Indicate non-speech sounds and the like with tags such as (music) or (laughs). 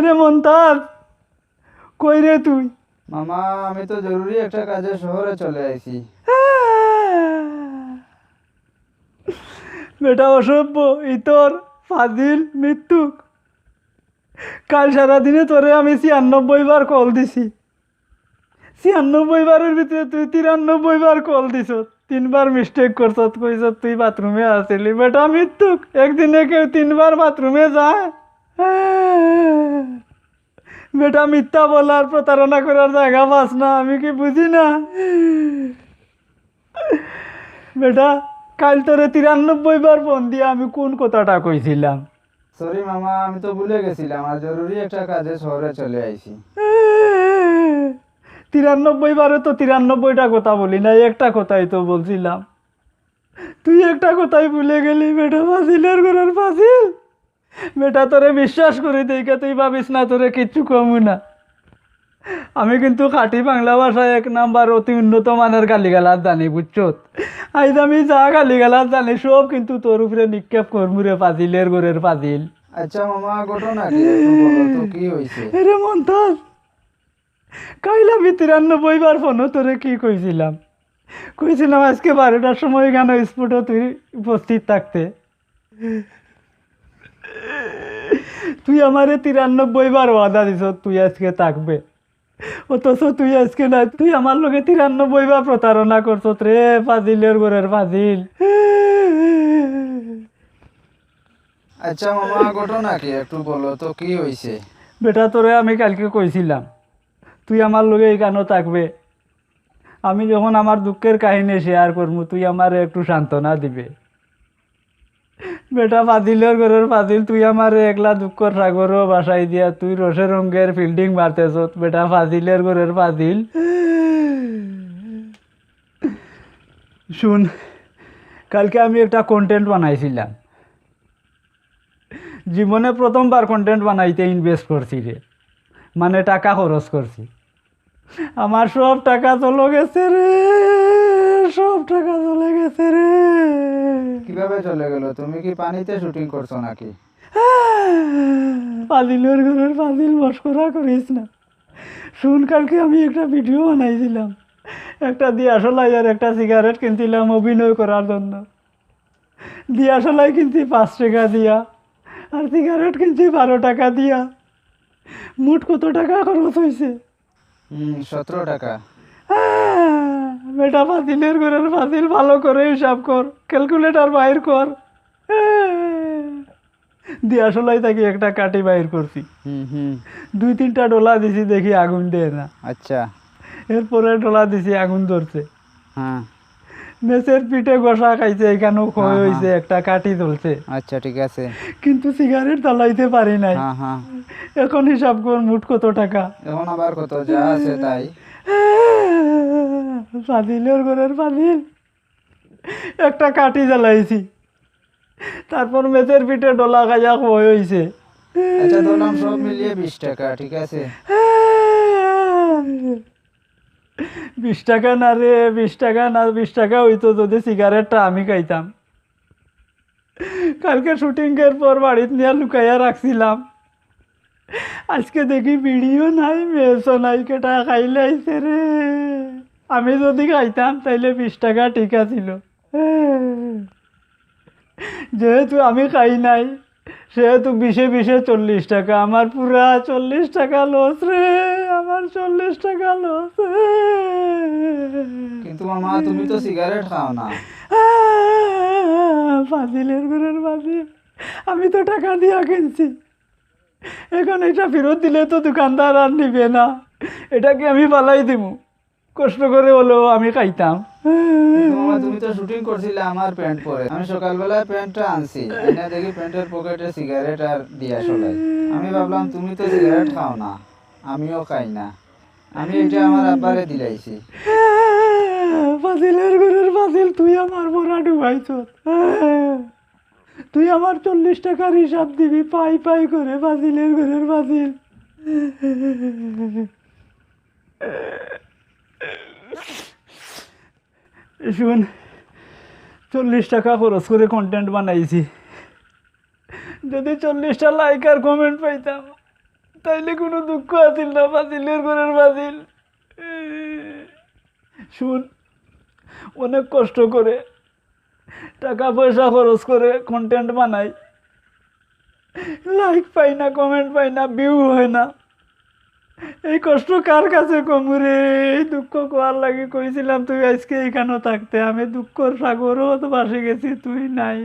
আরে মন্তাজ কই রে তুই? মামা আমি তো জরুরি একটা কাজে শহরে চলে আইছি। (laughs) বেটা অসভ্য ইতর ফাজিল মৃত্যুক। কাল সারাদিনে তোরে আমি ছিয়ানব্বই বার কল দিছি। ছিয়ানব্বই বারের ভিতরে তুই তিরানব্বই বার কল দিছ। তিনবার মিস্টেক করছ কইস তুই বাথরুমে আসিলি বেটা মৃত্যুক। একদিনে কেউ তিনবার বাথরুমে যায়। বেটা মিথ্যা বলার প্রতারণা করার জায়গা পাস না আমি কি বুঝি না? বেটা কাল তোরে তিরানব্বই বার ফোন দিয়ে আমি কোন কথাটা কইছিলাম? সরি মামা আমি তো ভুলে গেছিলাম আর জরুরি একটা কাজে শহরে চলে আইছি। তিরানব্বই বারে তো তিরানব্বইটা কথা বলি না একটা কথাই তো বলছিলাম। তুই একটা কথাই ভুলে গেলি বেটা ফাজিলের ঘরের ফাজিল। বেটা তোরে বিশ্বাস করে দেখে তুই ভাবিস না তোরে কিচ্ছু কমু না। আমি কিন্তু খাঁটি বাংলা ভাষায় এক নাম্বার অতি উন্নত মানের গালিগালাজ জানি বুঝছত আইজ আমি যা গালিগালাজ জানি সব কিন্তু তোর উপরে নিক্ষেপ করমুরে ফাজিলের ঘরের ফাজিল। আচ্ছা মামা ঘটনা কি? তো কি হয়েছে এরে মন্তাজ! কাইল আমি তিরানব্বই বার ফোনও তোরে কি কইছিলাম? কইছিলাম আজকে বারোটার সময় কেন স্পটে তুই উপস্থিত থাকতে। তুই আমারে তিরানব্বই বার ওয়াদা দিছ তুই আজকে থাকবে। অথচ তুই আজকে না তুই আমার লগে তিরানব্বই বার প্রতারণা করছ রে ফাজিলের ঘরের ফাজিল। আচ্ছা মামা ঘটনা কি? একটু বলো তো কি হয়েছে বেটা তোরে আমি কালকে কইছিলাম তুই আমার লগে এখানেও থাকবে। আমি যখন আমার দুঃখের কাহিনী শেয়ার করব তুই আমার একটু সান্ত্বনা দিবে। বেটা ফাজিলের ঘরের ফাজিল তুই আমার একলা দুঃখর সাগরও বাসাই দিয়া, তুই রসে রঙের ফিল্ডিং মারতেছ, বেটা ফাজিলের ঘরের ফাজিল শুন, কালকে আমি একটা কন্টেন্ট বানাইছিলাম। জীবনে প্রথমবার কন্টেন্ট বানাইতে ইনভেস্ট করছি রে। মানে টাকা খরচ করছি। আমার সব টাকা চলে গেছে রে। সব টাকা চলে গেছে রে। কীভাবে চলে গেল? তুমি কি পানিতে শুটিং করছ নাকি? পালিলের ঘরের পালিল মস্করা করিস না। শুন কালকে আমি একটা ভিডিও বানাইছিলাম। একটা দিয়াশলাই আর একটা সিগারেট কিনছিলাম অভিনয় করার জন্য। দিয়াশলাই কিনছি পাঁচ টাকা দিয়া আর সিগারেট কিনছি বারো টাকা দিয়া। মোট কত টাকা খরচ হয়েছে সতেরো টাকা। বেটা ফাজিলের ঘরের ফাজিল ভালো করে হিসাব কর ক্যালকুলেটার বাইর কর। দিয়াশলাই থাকি একটা কাটি বাইর করছি। দুই তিনটা ডোলা দিছি দেখি আগুন দেয় না। আচ্ছা। এরপরে ডোলা দিছি আগুন ধরছে। হ্যাঁ। মেসের পিঠে গোসা খাইছে এখানেও ক্ষয় হ্যাঁ, হয়েছে একটা কাটি চলছে আচ্ছা ঠিক আছে। কিন্তু সিগারেট জ্বালাইতে পারি নাই। হ্যাঁ হ্যাঁ। এখন হিসাব কর মুঠ কত টাকা। এখন আবার কত যা আছে তাই। ফাজিলের ঘরের ফাজিল একটা কাটি জ্বালাইছি। তারপর মেসের পিঠে ডোলা খাইয়া ক্ষয় হয়েছে আচ্ছা ধরলাম সব মিলিয়ে বিশ টাকা ঠিক আছে? বিশ টাকা না রে বিশ টাকা না বিশ টাকা হইতো যদি সিগারেটটা আমি খাইতাম। কালকে শুটিংয়ের পর বাড়িতে নিয়ে লুকাইয়া রাখছিলাম। আজকে দেখি ভিডিও নাই মেসও নাই কেটা খাইলে আইছে রে। আমি যদি খাইতাম তাইলে বিশ টাকা টিকা আছিল যেহেতু আমি খাই নাই সেহেতু বিশে বিশে চল্লিশ টাকা। আমার পুরা চল্লিশ টাকা লস রে আমার চল্লিশ টাকা লস কিন্তু মামা তুমি তো সিগারেট খাও না। ফাজিলের ঘরের ফাজিল। আমি তো টাকা দিয়া কিনছি। এখন এটা ফেরত দিলে তো দোকানদার আর নিবে না। এটাকে আমি পালাই দিব কষ্ট করে হলেও আমি খাইতাম। তুমি তো শুটিং করছিলে আমার প্যান্ট পরে। আমি সকালবেলায় প্যান্টটা আনছি। এনে দেখি প্যান্টের পকেটে সিগারেট আর দিয়া চলাই আমি ভাবলাম তুমি তো সিগারেট খাও না। আমিও খাই না। আমি এটা আমার আব্বারে দিলাইছি। ফাজিলের ঘরের ফাজিল তুই আমার বড়া ডুবাইছ তুই আমার চল্লিশ টাকার হিসাব দিবি পাই পাই করে ফাজিলের ঘরের ফাজিল শুন চল্লিশ টাকা খরচ করে কন্টেন্ট বানাইছি। যদি চল্লিশটা লাইক আর কমেন্ট পাইতাম, তাইলে কোনো দুঃখ আছিল না ফাজিলের ঘরের ফাজিল শুন, অনেক কষ্ট করে টাকা পয়সা খরচ করে কন্টেন্ট বানাই। লাইক পাই না কমেন্ট পাই না ভিউ হয় না। এই কষ্ট কার কাছে কমুরে এই দুঃখ কোয়ার লাগে? কইছিলাম তুই আজকে এখানেও থাকতে। আমি দুঃখর সাগরও তো বাসে গেছি, তুই নাই।